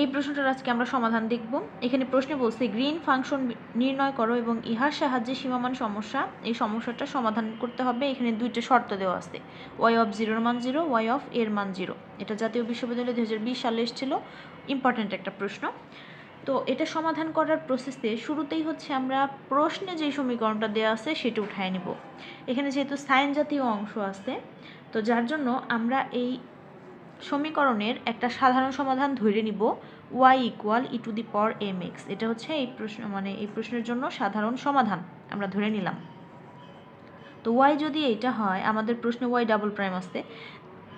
এই প্রশ্নটার আজকে আমরা সমাধান দেখব। এখানে প্রশ্নে বলছে, গ্রিন ফাংশন নির্ণয় করো এবং ইহার সাহায্যে সীমামান সমস্যা, এই সমস্যাটা সমাধান করতে হবে। এখানে দুইটা শর্ত দেওয়া আছে ওয়াই অফ জিরোর মান জিরো ওয়াই অফ এর মান জিরো এটা জাতীয় বিশ্ববিদ্যালয় দু সালে এসেছিল ইম্পর্ট্যান্ট একটা প্রশ্ন। তো এটা সমাধান করার প্রসেসে শুরুতেই হচ্ছে আমরা প্রশ্নে যে সমীকরণটা দেওয়া আছে সেটা উঠায় নিব। এখানে যেহেতু সাইন জাতীয় অংশ আছে, তো যার জন্য আমরা এই সমীকরণের একটা সাধারণ সমাধান ধরে নিব y equal e to the power m x এটা হচ্ছে এই প্রশ্ন মানে এই প্রশ্নের জন্য সাধারণ সমাধান আমরা ধরে নিলাম। তো ওয়াই যদি এটা হয়, আমাদের প্রশ্নে ওয়াই ডাবল প্রাইম আসছে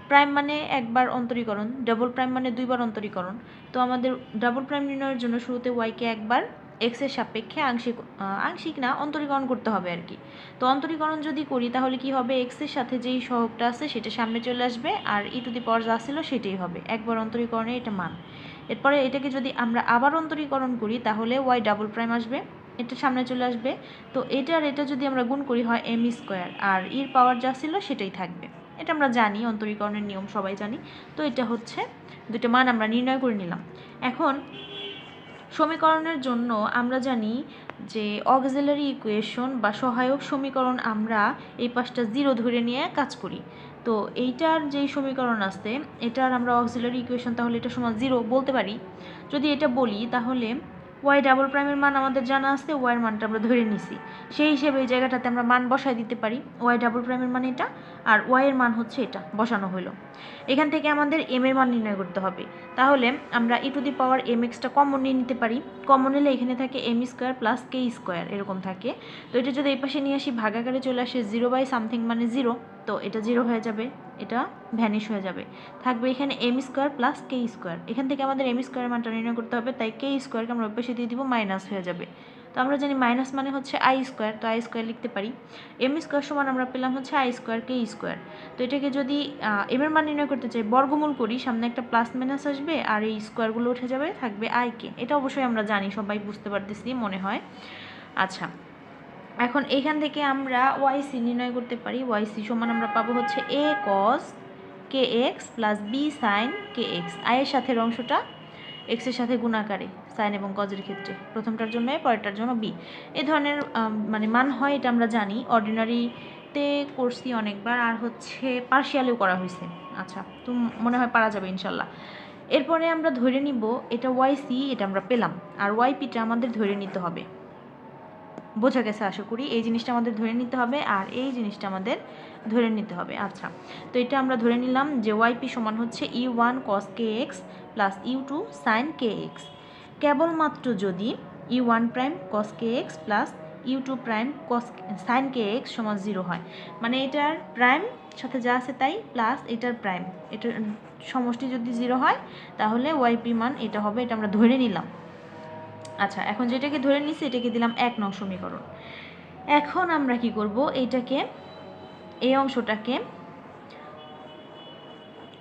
প্রাইম মানে একবার অন্তরীকরণ ডাবল প্রাইম মানে দুইবার অন্তরীকরণ। তো আমাদের ডাবল প্রাইম নির্ণয়ের জন্য শুরুতে ওয়াইকে একবার এক্সের সাপেক্ষে আংশিক আংশিক না, অন্তরীকরণ করতে হবে আর কি। তো অন্তরীকরণ যদি করি, তাহলে কি হবে? এক্সের সাথে যেই সহগটা আছে, সেটা সামনে চলে আসবে, আর ই টু দি পাওয়ার যা ছিল, সেটাই হবে। একবার অন্তরীকরণে এটা মান। এরপরে এটাকে যদি আমরা আবার অন্তরীকরণ করি, তাহলে ওয়াই ডাবল প্রাইম আসবে, এটা সামনে চলে আসবে। তো এটা আর এটা যদি আমরা গুণ করি, হয় এম স্কোয়ার আর ইর পাওয়ার যা ছিল, সেটাই থাকবে। এটা আমরা জানি, অন্তরীকরণের নিয়ম সবাই জানি। তো এটা হচ্ছে, দুটো মান আমরা নির্ণয় করে নিলাম। এখন সমীকরণের জন্য আমরা জানি যে অক্সিলারি ইকুয়েশন বা সহায়ক সমীকরণ আমরা এই পাশটা জিরো ধরে নিয়ে কাজ করি। তো এইটার যেই সমীকরণ আছে এটার আমরা অক্সিলারি ইকুয়েশন তাহলে এটা সমান জিরো বলতে পারি। যদি এটা বলি, তাহলে ওয়াই ডাবল প্রাইমের মান আমাদের জানা আছে ওয়াইয়ের মানটা আমরা ধরে নিছি। সেই হিসেবে এই জায়গাটাতে আমরা মান বসায় দিতে পারি। ওয়াই ডাবল প্রাইমের মান এটা, আর ওয়াইয়ের মান হচ্ছে এটা, বসানো হলো এখান থেকে আমাদের এম এর মান নির্ণয় করতে হবে। তাহলে আমরা e to the power m extra common নিয়ে নিতে পারি। কমন নিলে এখানে থাকে m square plus k square এরকম থাকে। তো এটা যদি এই পাশে নিয়ে আসি, ভাগাকারে চলে আসে জিরো বাই সামথিং মানে জিরো তো এটা জিরো হয়ে যাবে, এটা ভ্যানিশ হয়ে যাবে। থাকবে এখানে m square plus k square এখান থেকে আমাদের এম স্কোয়ার মানটা নির্ণয় করতে হবে, তাই কে স্কোয়ারকে আমরা পাশে দিয়ে দিব মাইনাস হয়ে যাবে। তো আমরা জানি মাইনাস মানে হচ্ছে আই স্কোয়ার তো আই স্কোয়ার লিখতে পারি। এম স্কোয়ার সমান আমরা পেলাম হচ্ছে আই স্কোয়ার কে স্কোয়ার তো এটাকে যদি এম এর মান নির্ণয় করতে চাই, বর্গমূল করি, সামনে একটা প্লাস মাইনাস আসবে আর এই স্কোয়ারগুলো উঠে যাবে, থাকবে আই কে এটা অবশ্যই আমরা জানি, সবাই বুঝতে পারতেছি, মনে হয়। আচ্ছা এখন এখান থেকে আমরা ওয়াইসি নির্ণয় করতে পারি ওয়াইসি সমান আমরা পাবো হচ্ছে a cos k x plus b sine k x আয়ের সাথে অংশটা এক্সের সাথে গুণাকারে সাইন এবং কজের ক্ষেত্রে। প্রথমটার জন্য এ পরেরটার জন্য বি এ ধরনের মানে মান হয় এটা আমরা জানি। অর্ডিনারিতে করছি অনেকবার, আর হচ্ছে পার্শিয়ালেও করা হয়েছে। আচ্ছা তো মনে হয় পারা যাবে ইনশাল্লাহ। এরপরে আমরা ধরে নিব, এটা ওয়াই সি এটা আমরা পেলাম। আর ওয়াই পিটা আমাদের ধরে নিতে হবে। বোঝা গেছে আশা করি। এই জিনিসটা আমাদের ধরে নিতে হবে আর এই জিনিসটা আমাদের ধরে নিতে হবে। আচ্ছা তো এটা আমরা ধরে নিলাম যে ওয়াইপি সমান হচ্ছে u one cos k x plus u two sine k x কেবলমাত্র যদি u one prime cos k x plus u two prime cos sine k x সমান জিরো হয় মানে এটার প্রাইম সাথে যা আছে তাই প্লাস এটার প্রাইম এটার সমষ্টি যদি জিরো হয়, তাহলে ওয়াইপি মান এটা হবে, এটা আমরা ধরে নিলাম। আচ্ছা এখন যেটাকে ধরে নিছি, এটাকে দিলাম এক নং সমীকরণ। এখন আমরা কি করব? এইটাকে, এই অংশটাকে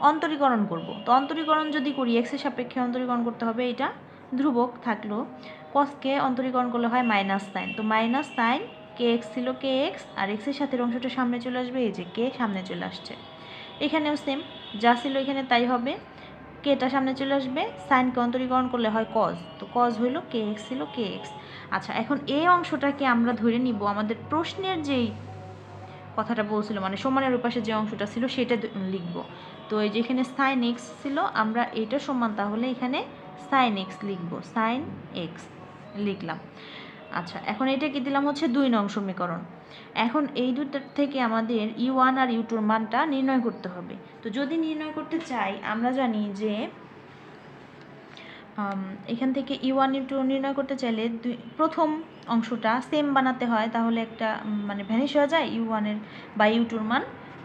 অন্তরীকরণ করব। তো অন্তরীকরণ যদি করি এক্সের সাপেক্ষে অন্তরীকরণ করতে হবে এটা। ধ্রুবক থাকল কসকে অন্তরীকরণ করলে হয় মাইনাস সাইন তো মাইনাস সাইন কে এক্স ছিল কে এক্স আর এক্সের সাথে অংশটা সামনে চলে আসবে, এই যে কে সামনে চলে আসছে। এখানেও সেম যা ছিল এখানে তাই হবে। কেটা সামনে চলে আসবে? সাইনকে অন্তরীকরণ করলে হয় কজ তো কজ হইল কে এক্স ছিল কে এক্স আচ্ছা এখন এই অংশটাকে আমরা ধরে নিব। আমাদের প্রশ্নের যেই কথাটা বলছিল মানে সমানের উপাশে যে অংশটা ছিল, সেটা লিখব। তো এই যেখানে সাইন এক্স ছিল, আমরা এটা সমান তাহলে এখানে সাইন এক্স লিখব। সাইন এক্স লিখলাম। আচ্ছা এখন এটা কি দিলাম হচ্ছে দুই নং সমীকরণ। এখন এই দুটার থেকে আমাদের ই ওয়ান আর ইউ টুর মানটা নির্ণয় করতে হবে। তো যদি নির্ণয় করতে চাই, আমরা জানি যে এখান থেকে ই ওয়ান ইউ টু নির্ণয় করতে চাইলে দুই, প্রথম অংশটা সেম বানাতে হয়, তাহলে একটা মানে ভ্যানিশ হয়ে যায় ইউ ওয়ানের বা ইউ টুর মান।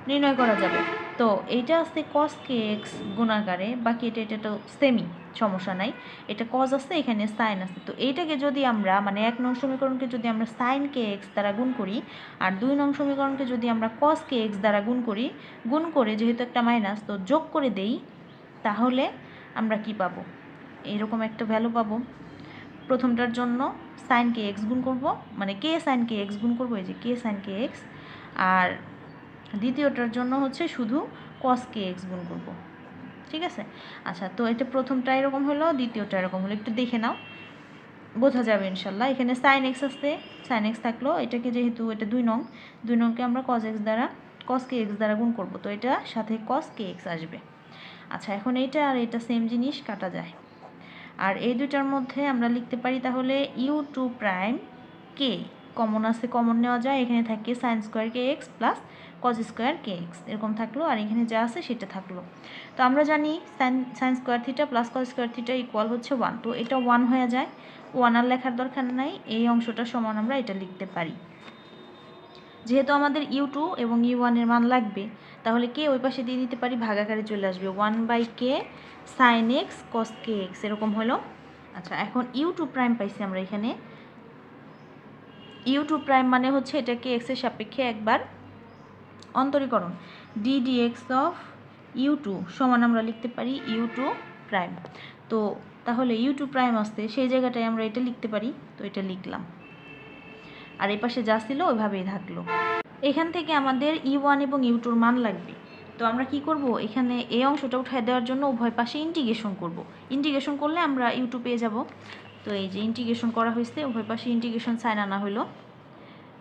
নির্ণয় করা যাবে। তো এইটা আছে কস কে এক্স গুণাকারে, বাকি এটা এটা তো সেমি সমস্যা নাই। এটা কজ আছে, এখানে সাইন আছে। তো এইটাকে যদি আমরা মানে এক নং সমীকরণকে যদি আমরা সাইন কে এক্স দ্বারা গুণ করি, আর দুই নং সমীকরণকে যদি আমরা কস কে এক্স দ্বারা গুণ করি, গুণ করে যেহেতু একটা মাইনাস তো যোগ করে দেই, তাহলে আমরা কি পাবো? এরকম একটা ভ্যালু পাবো। প্রথমটার জন্য সাইন কে এক্স গুণ করব মানে কে সাইন কে এক্স গুণ করব, এই যে কে সাইন কে এক্স আর দ্বিতীয়টার জন্য হচ্ছে শুধু কস কে এক্স গুণ করব। ঠিক আছে? আচ্ছা তো এটা প্রথমটা এরকম হলো, দ্বিতীয়টা এরকম হলো। একটু দেখে নাও। বোঝা যাবে ইনশাল্লাহ। এখানে সাইন এক্স আসতে সাইন এক্স থাকল। এটাকে যেহেতু এটা দুই নং, দুই নংকে আমরা কজ এক্স দ্বারা কস কে এক্স দ্বারা গুণ করব। তো এটা সাথে কস কে এক্স আসবে। আচ্ছা এখন এইটা আর এটা সেম জিনিস, কাটা যায়। আর এই দুটার মধ্যে আমরা লিখতে পারি তাহলে ইউ টু প্রাইম কে কমন আছে কমন নেওয়া যায়। এখানে থাকে sine square k x plus cos square k x এরকম থাকল, আর এখানে যা আছে সেটা থাকল। তো আমরা জানি sine sine square theta plus cos square theta equal হচ্ছে ওয়ান তো এটা ওয়ান হয়ে যায়। ওয়ান আর লেখার দরকার নাই, এই অংশটা সমান আমরা এটা লিখতে পারি। যেহেতু আমাদের ইউ টু এবং ইউ ওয়ানের মান লাগবে, তাহলে কে ওই পাশে দিয়ে দিতে পারি, ভাগাকারে চলে আসবে। One by k sine x cos k x এরকম হলো। আচ্ছা এখন ইউ টু প্রাইম পাইছি আমরা এখানে। ইউ টু প্রাইম মানে হচ্ছে এটাকে এক্সের সাপেক্ষে একবার অন্তরীকরণ। D d x of u two সমান আমরা লিখতে পারি ইউ টু প্রাইম তো তাহলে ইউ টু প্রাইম আসতে সেই জায়গাটায় আমরা এটা লিখতে পারি, তো এটা লিখলাম। আর এই পাশে যা ছিল ওইভাবেই থাকল। এখান থেকে আমাদের ই ওয়ান এবং ইউ টুর মান লাগবে। তো আমরা কি করব? এখানে এই অংশটা উঠায় দেওয়ার জন্য উভয় পাশে ইন্টিগ্রেশন করব। ইন্টিগ্রেশন করলে আমরা ইউটু পেয়ে যাব। তো এই যে ইন্টিগ্রেশন করা হয়েছে, উভয় পাশে ইন্টিগ্রেশন সাইন আনা হলো।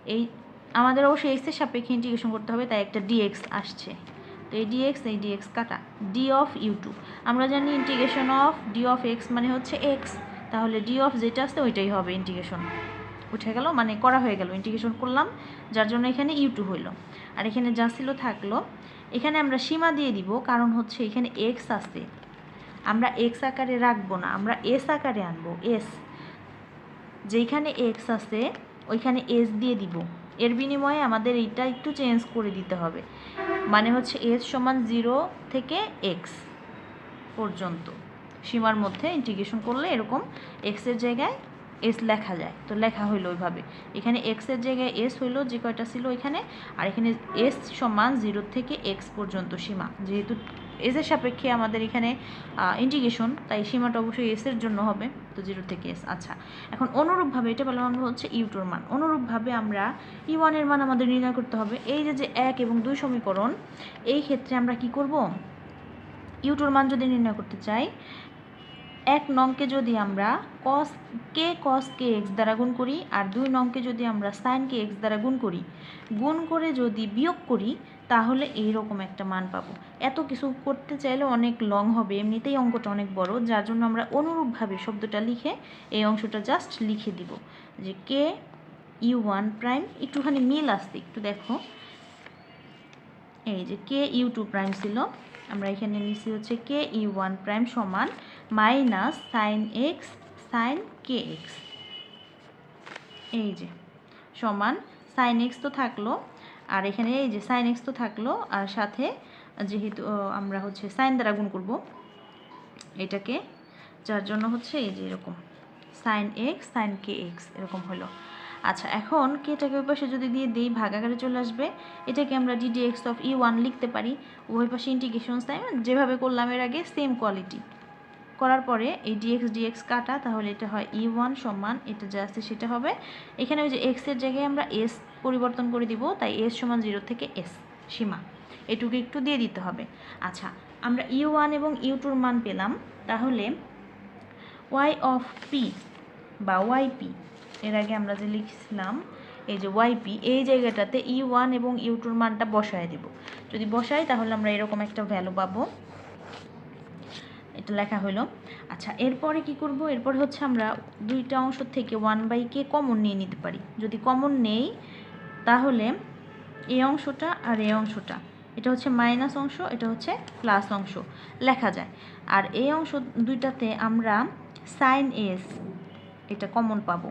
এই আমাদের অবশ্যই এক্সের সাপেক্ষে ইন্টিগ্রেশন করতে হবে, তাই একটা ডিএক্স আসছে। তো এই ডিএক্স এই ডিএক্স কাটা। ডি অফ ইউ টু আমরা জানি integration of d of x মানে হচ্ছে এক্স তাহলে ডি অফ যেটা আসছে, ওইটাই হবে ইন্টিগ্রেশন উঠে গেল মানে করা হয়ে গেল। ইন্টিগ্রেশন করলাম, যার জন্য এখানে ইউ টু হইল। আর এখানে যা ছিল থাকল, এখানে আমরা সীমা দিয়ে দিব, কারণ হচ্ছে এখানে এক্স আছে। আমরা এক্স আকারে রাখব না, আমরা এস আকারে আনব এস যেইখানে এক্স আছে, ওইখানে এস দিয়ে দিব। এর বিনিময়ে আমাদের এইটা একটু চেঞ্জ করে দিতে হবে। মানে হচ্ছে এস সমান জিরো থেকে এক্স পর্যন্ত। সীমার মধ্যে ইন্টিগ্রেশন করলে এরকম এক্সের জায়গায় এস লেখা যায়। তো লেখা হইল ওইভাবে। এখানে এক্সের জায়গায় এস হইল যে কয়টা ছিল এখানে আর এখানে এস সমান জিরো থেকে এক্স পর্যন্ত সীমা। যেহেতু এসের সাপেক্ষে আমাদের এখানে ইন্টিগ্রেশন তাই সীমাটা অবশ্যই এসের জন্য হবে, তো জিরো থেকে এস আচ্ছা। এখন অনুরূপভাবে এটা বললাম আমরা হচ্ছে ইউটোর মান। অনুরূপভাবে আমরা ই ওয়ানের মান আমাদের নির্ণয় করতে হবে। এই যে যে এক এবং দুই সমীকরণ, এই ক্ষেত্রে আমরা কি করব? ইউটোর মান যদি নির্ণয় করতে চাই, এক নংকে যদি আমরা কস কে কস কে এক্স দ্বারা গুণ করি, আর দুই নংকে যদি আমরা সাইন কে এক্স দ্বারা গুণ করি, গুণ করে যদি বিয়োগ করি তাহলে এই রকম একটা মান পাবো। এত কিছু করতে চাইলে অনেক লং হবে, এমনিতেই অঙ্কটা অনেক বড়, যার জন্য আমরা অনুরূপভাবে শব্দটা লিখে এই অংশটা জাস্ট লিখে দিব যে কে ইউ ওয়ান প্রাইম একটুখানি মিল আসছে একটু দেখো। এই যে কে ইউ টু প্রাইম ছিল, আমরা এখানে নিচ্ছি হচ্ছে কে ই ওয়ান প্রাইম সমান minus sine x sine k x এই যে, সমান সাইন এক্স তো থাকল আর এখানে এই যে সাইন এক্স তো থাকল, আর সাথে যেহেতু আমরা হচ্ছে সাইন দ্বারা গুণ করব, এটাকে, যার জন্য হচ্ছে এই যে এরকম sine x sine k x এরকম হলো। আচ্ছা এখন কেটাকে ওই পাশে যদি দিয়ে দিই, ভাগাকারে চলে আসবে, এটাকে আমরা d d x of e one লিখতে পারি ওই পাশে ইন্টিগ্রেশন সাইন যেভাবে করলাম এর আগে সেম কোয়ালিটি করার পরে এই ডিএক্স ডিএক্স কাটা, তাহলে এটা হয় ই ওয়ান সমান, এটা যা আছে সেটা হবে, এখানে ওই যে এক্সের জায়গায় আমরা এস পরিবর্তন করে দিব, তাই এস সমান জিরো থেকে এস সীমা। এটুকু একটু দিয়ে দিতে হবে। আচ্ছা আমরা ইউ ওয়ান এবং ইউ টুর মান পেলাম, তাহলে ওয়াই অফ পি বা ওয়াই পি এর আগে আমরা যে লিখছিলাম, এই যে ওয়াইপি এই জায়গাটাতে ই ওয়ান এবং ইউ টুর মানটা বসায় দেব। যদি বসাই, তাহলে আমরা এরকম একটা ভ্যালু পাবো। এটা লেখা হলো। আচ্ছা এরপরে কি করব? এরপরে হচ্ছে আমরা দুইটা অংশ থেকে ওয়ান বাই কে কমন নিয়ে নিতে পারি। যদি কমন নেই তাহলে এই অংশটা আর এই অংশটা। এটা হচ্ছে মাইনাস অংশ, এটা হচ্ছে প্লাস অংশ। লেখা যায়। আর এই অংশ দুইটাতে আমরা সাইন এস এটা কমন পাবো।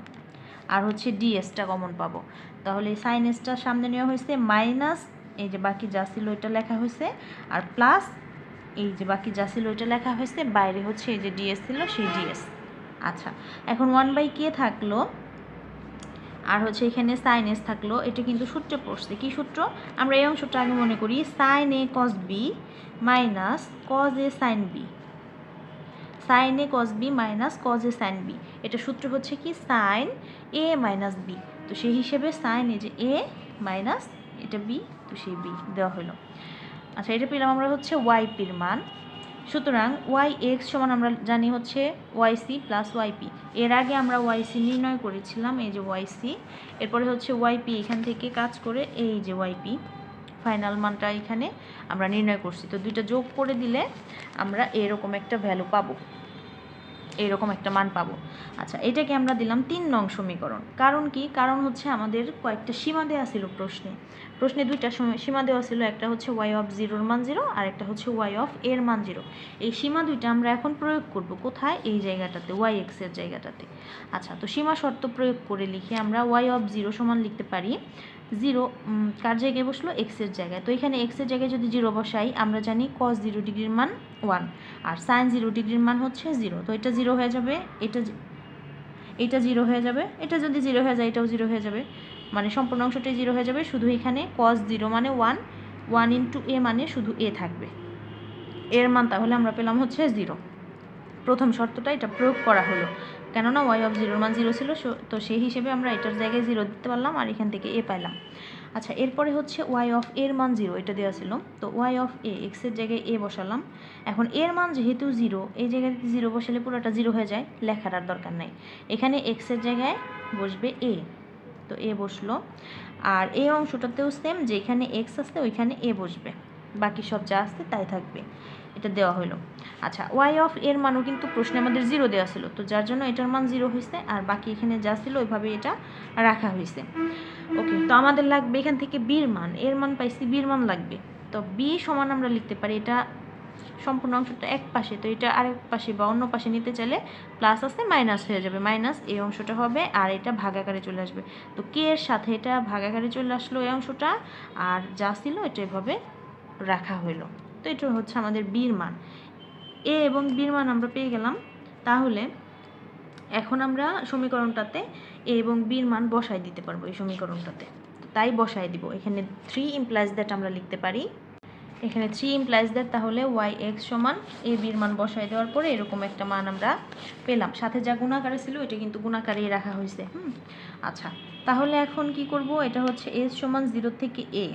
আর হচ্ছে ডিএসটা কমন পাবো। তাহলে সাইন এসটা সামনে নেওয়া হয়েছে মাইনাস এই যে বাকি যা ছিল লেখা হয়েছে, আর প্লাস এই যে বাকি যা ছিল লেখা হয়েছে, বাইরে হচ্ছে এই যে ডিএস ছিল, সেই ডিএস আচ্ছা এখন ওয়ান বাই কে থাকল। আর হচ্ছে এখানে সাইন এস থাকল, এটা কিন্তু সূত্রে পড়ছে। কি সূত্র? আমরা এই অংশটা আগে মনে করি sine a cos b minus cos a sine b sine a cos b minus cos a sine b এটা সূত্র হচ্ছে কি? সাইন এ মাইনাস বি তো সেই হিসেবে সাইন এ যে এ মাইনাস এটা বি তো সেই বি দেওয়া হলো। আচ্ছা এটা পেলাম আমরা হচ্ছে ওয়াইপির মান। সুতরাং ওয়াই এক্স সমান আমরা জানি হচ্ছে ওয়াইসি প্লাস ওয়াইপি এর আগে আমরা ওয়াইসি নির্ণয় করেছিলাম, এই যে ওয়াইসি এরপরে হচ্ছে ওয়াইপি এখান থেকে কাজ করে এই যে ওয়াইপি ফাইনাল মানটা এখানে আমরা নির্ণয় করছি। তো দুইটা যোগ করে দিলে আমরা এরকম একটা ভ্যালু পাবো। এরকম একটা মান পাবো। আচ্ছা এটাকে আমরা দিলাম তিন নং সমীকরণ। কারণ কি? কারণ হচ্ছে আমাদের কয়েকটা সীমা দেওয়া ছিল প্রশ্নে। প্রশ্নে দুইটা সীমা দেওয়া ছিল, একটা হচ্ছে ওয়াই অফ জিরোর মান জিরো আর একটা হচ্ছে ওয়াই অফ এর মান জিরো এই সীমা দুইটা আমরা এখন প্রয়োগ করব কোথায়? এই জায়গাটাতে ওয়াই এক্সের জায়গাটাতে। আচ্ছা তো সীমা শর্ত প্রয়োগ করে লিখে আমরা ওয়াই অফ জিরো সমান লিখতে পারি। জিরো কার জায়গায় বসল? এক্সের জায়গায়। তো এখানে এক্সের জায়গায় যদি জিরো বসাই, আমরা জানি কস জিরো ডিগ্রির মান ওয়ান আর সাইন জিরো ডিগ্রির মান হচ্ছে জিরো তো এটা জিরো হয়ে যাবে, এটা এটা জিরো হয়ে যাবে, এটা যদি জিরো হয়ে যায়, এটাও জিরো হয়ে যাবে। মানে সম্পূর্ণ অংশটাই জিরো হয়ে যাবে, শুধু এখানে কস জিরো মানে ওয়ান ওয়ান ইন্টু এ মানে শুধু এ থাকবে। এর মান তাহলে আমরা পেলাম হচ্ছে জিরো প্রথম শর্তটা এটা প্রয়োগ করা হলো। কেননা ওয়াই অফ জিরোর মান জিরো ছিল তো সেই হিসেবে আমরা এটার জায়গায় জিরো দিতে পারলাম আর এখান থেকে এ পাইলাম। আচ্ছা এরপরে হচ্ছে ওয়াই অফ এর মান জিরো এটা দেওয়া ছিল। তো ওয়াই অফ এ এক্সের জায়গায় এ বসালাম। এখন এর মান যেহেতু জিরো এই জায়গায় জিরো বসালে পুরোটা জিরো হয়ে যায়, লেখার আর দরকার নাই। এখানে এক্সের জায়গায় বসবে এ তো এ বসল। আর এই অংশটাতেও সেম যেখানে এক্স আসতে ওইখানে এ বসবে। বাকি সব যা আসতে তাই থাকবে। এটা দেওয়া হলো আচ্ছা ওয়াই অফ এর মানও কিন্তু প্রশ্নে আমাদের জিরো দেওয়া ছিল, তো যার জন্য এটার মান জিরো হয়েছে আর বাকি এখানে যা ছিল ওইভাবে এটা রাখা হয়েছে ওকে তো আমাদের লাগবে এখান থেকে বির মান, এর মান পাইছি বির মান লাগবে। তো বি সমান আমরা লিখতে পারি, এটা সম্পূর্ণ অংশটা এক পাশে, তো এটা আরেক পাশে বা অন্য পাশে নিতে চাইলে প্লাস আসতে মাইনাস হয়ে যাবে। মাইনাস এই অংশটা হবে, আর এটা ভাগাকারে চলে আসবে। তো কে এর সাথে এটা ভাগাকারে চলে আসলো এই অংশটা, আর যা ছিল এটা এভাবে রাখা হইল। তো এটা হচ্ছে আমাদের বীর মান। এ এবং বীর মান আমরা পেয়ে গেলাম। তাহলে এখন আমরা সমীকরণটাতে এ এবং বীর মান বসাই দিতে পারব এই সমীকরণটাতে। তাই বসাই দিব। এখানে থ্রি ইমপ্লাইজ দ্যাট আমরা লিখতে পারি। এখানে থ্রি ইমপ্লাইজ দ্যাট তাহলে ওয়াই এক্স সমান এ বির মান বসাই দেওয়ার পরে এরকম একটা মান আমরা পেলাম। সাথে যা গুণাকারে ছিল এটা কিন্তু গুণাকারেই রাখা হয়েছে। হুম? আচ্ছা তাহলে এখন কি করব? এটা হচ্ছে এস সমান জিরো থেকে এ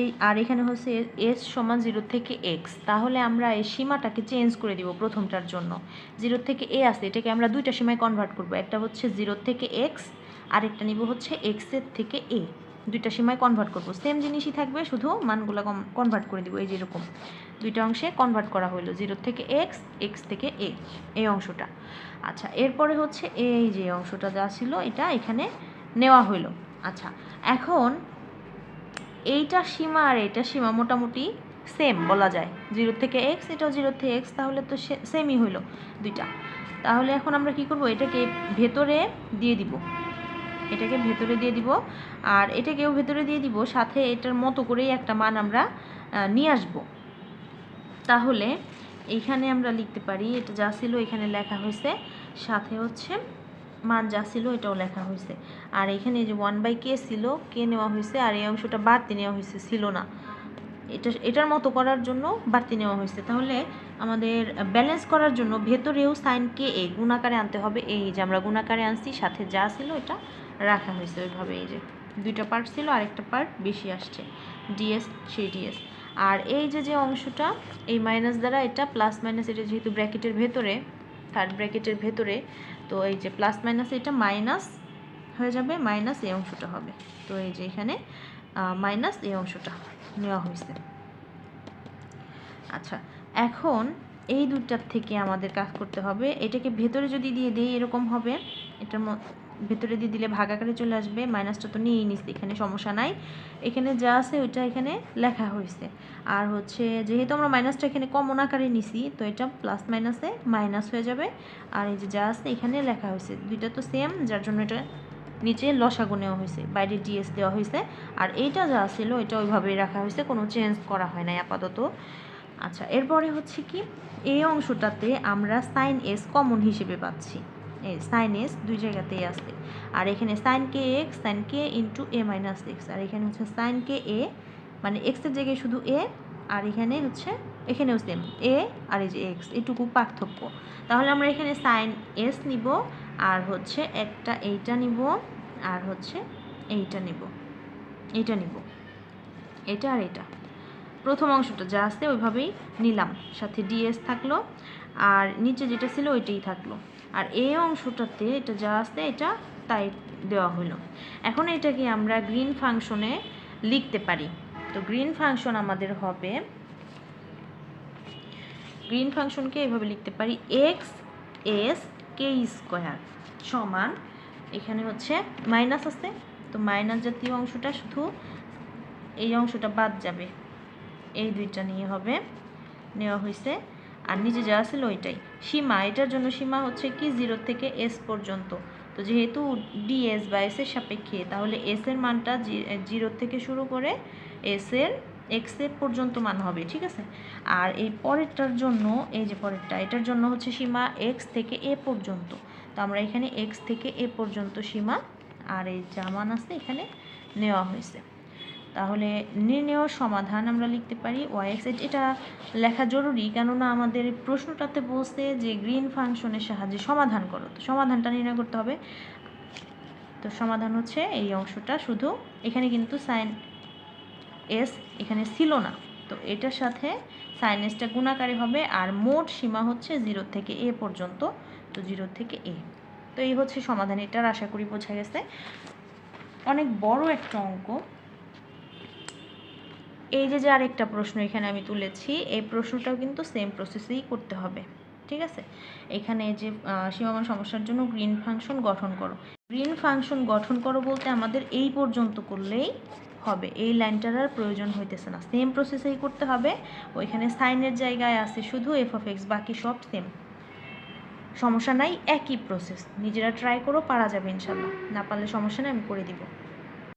এই, আর এখানে হচ্ছে এস সমান জিরো থেকে এক্স তাহলে আমরা এই সীমাটাকে চেঞ্জ করে দিব প্রথমটার জন্য। জিরো থেকে এ আছে, এটাকে আমরা দুইটা সীমায় কনভার্ট করব। একটা হচ্ছে জিরো থেকে এক্স আরেকটা নিব হচ্ছে এক্সের থেকে এ দুইটা সীমায় কনভার্ট করব। সেম জিনিসই থাকবে, শুধু মানগুলো কনভার্ট করে দিব এই যেরকম। দুইটা অংশে কনভার্ট করা হলো জিরো থেকে এক্স এক্স থেকে এ এই অংশটা। আচ্ছা এরপরে হচ্ছে এই যে অংশটা যা ছিল, এটা এখানে নেওয়া হইল। আচ্ছা এখন এইটা সীমা আর এইটা সীমা মোটামুটি সেম বলা যায়। জিরো থেকে এক্স এটাও জিরো থেকে এক্স তাহলে তো সেমই হইল দুইটা। তাহলে এখন আমরা কি করব? এটাকে ভেতরে দিয়ে দিব। এটাকে ভেতরে দিয়ে দিব। আর এটাকেও ভেতরে দিয়ে দিব, সাথে এটার মতো করেই একটা মান আমরা নিয়ে আসব। তাহলে এইখানে আমরা লিখতে পারি, এটা যা ছিল এখানে লেখা হয়েছে। সাথে হচ্ছে মান যা ছিল এটাও লেখা হয়েছে। আর এখানে যে ওয়ান বাই কে ছিল কে নেওয়া হয়েছে, আর এই অংশটা বাড়তি নেওয়া হয়েছে, ছিল না। এটা, এটার মতো করার জন্য বাড়তি নেওয়া হয়েছে। তাহলে আমাদের ব্যালেন্স করার জন্য ভেতরেও সাইন কে এ গুণাকারে আনতে হবে। এই যে আমরা গুণাকারে আনছি, সাথে যা ছিল এটা রাখা হয়েছে ওইভাবে। এই যে দুইটা পার্ট ছিল, আরেকটা পার্ট বেশি আসছে ডিএস সেই ডিএস আর এই যে যে অংশটা, এই মাইনাস দ্বারা এটা প্লাস মাইনাস এটা যেহেতু ব্র্যাকেটের ভেতরে থার্ড ব্র্যাকেটের ভেতরে তো এই যে প্লাস মাইনাস এটা মাইনাস হয়ে যাবে মাইনাস এই অংশটা হবে। তো এই যে এখানে মাইনাস এই অংশটা নেওয়া হয়েছে। আচ্ছা এখন এই দুটার থেকে আমাদের কাজ করতে হবে। এটাকে ভেতরে যদি দিয়ে দিই, এরকম হবে। এটার ভেতরে দিয়ে দিলে ভাগ আকারে চলে আসবে মাইনাসটা তো নিয়েই নিচ্ছি এখানে সমস্যা নাই। এখানে যা আছে ওইটা এখানে লেখা হয়েছে আর হচ্ছে যেহেতু আমরা মাইনাসটা এখানে কমন আকারে নিছি, তো এটা প্লাস মাইনাসে মাইনাস হয়ে যাবে। আর এই যে যা আছে এখানে লেখা হয়েছে দুইটা তো সেম যার জন্য এটা নিচে লসাগু নেওয়া হয়েছে বাইরে ডিএস দেওয়া হয়েছে আর এইটা যা ছিল, এটা ওইভাবেই রাখা হয়েছে কোনো চেঞ্জ করা হয় নাই আপাতত। আচ্ছা এরপরে হচ্ছে কি, এই অংশটাতে আমরা সাইন এস কমন হিসেবে পাচ্ছি। সাইন এস দুই জায়গাতেই আসছে আর এখানে sine k x sine k into a minus x আর এখানে হচ্ছে সাইন কে এ মানে এক্সের জায়গায় শুধু এ আর এখানে হচ্ছে, এখানেও সেম এ আর এই যে এক্স এটুকু পার্থক্য। তাহলে আমরা এখানে সাইন এস নিব, আর হচ্ছে একটা এইটা নিব, আর হচ্ছে এইটা নিব। এইটা নিব। এটা আর এটা প্রথম অংশটা যা আছে ওইভাবেই নিলাম। সাথে ডিএস থাকল, আর নিচে যেটা ছিল ওইটাই থাকল। আর এই অংশটাতে এটা যা আছে এটা তাই দেওয়া হলো। এখন এটাকে আমরা গ্রিন ফাংশনে লিখতে পারি। তো গ্রিন ফাংশন আমাদের হবে গ্রিন ফাংশনকে এভাবে লিখতে পারি এক্স এস কে স্কোয়ার সমান, এখানে হচ্ছে মাইনাস আছে, তো মাইনাস জাতীয় অংশটা শুধু এই অংশটা বাদ যাবে। এই দুইটা নিয়ে হবে, নেওয়া হয়েছে আর নিচে যা ছিল ওইটাই। সীমা, এটার জন্য সীমা হচ্ছে কি জিরো থেকে এস পর্যন্ত। তো যেহেতু ডিএস বা এস এর সাপেক্ষে, তাহলে এস এর মানটা জিরো থেকে শুরু করে এস এর এক্সের পর্যন্ত মান হবে, ঠিক আছে? আর এই পরেরটার জন্য, এই যে পরেরটা, এটার জন্য হচ্ছে সীমা এক্স থেকে এ পর্যন্ত। তো আমরা এখানে এক্স থেকে এ পর্যন্ত সীমা, আর এই যা মান আছে এখানে নেওয়া হয়েছে। তাহলে নির্ণেয় সমাধান আমরা লিখতে পারি ওয়াই এক্স এটা লেখা জরুরি, কেননা আমাদের প্রশ্নটাতে বলছে যে গ্রিন ফাংশনের সাহায্যে সমাধান করো। তো সমাধানটা নির্ণয় করতে হবে। তো সমাধান হচ্ছে এই অংশটা শুধু, এখানে কিন্তু সাইন এস এখানে ছিল না। তো এটার সাথে সাইন এসটা গুণাকারে হবে আর মোট সীমা হচ্ছে জিরো থেকে এ পর্যন্ত, তো জিরো থেকে এ। তো এই হচ্ছে সমাধান, এটার আশা করি বোঝা গেছে। অনেক বড় একটা অঙ্ক। এই যে যে আরেকটা প্রশ্ন এখানে আমি তুলেছি, এই প্রশ্নটাও কিন্তু সেম প্রসেসেই করতে হবে, ঠিক আছে? এখানে যে সীমামান সমস্যার জন্য গ্রিন ফাংশন গঠন করো। গ্রিন ফাংশন গঠন করো বলতে আমাদের এই পর্যন্ত করলেই হবে, এই লাইনটার আর প্রয়োজন হইতেছে না। সেম প্রসেসেই করতে হবে, ওইখানে সাইনের জায়গায় আছে শুধু এফ অফ এক্স বাকি সব সেম সমস্যা নাই, একই প্রসেস নিজেরা ট্রাই করো, পারা যাবে ইনশাল্লাহ। না পারলে সমস্যা নেই, আমি করে দিব।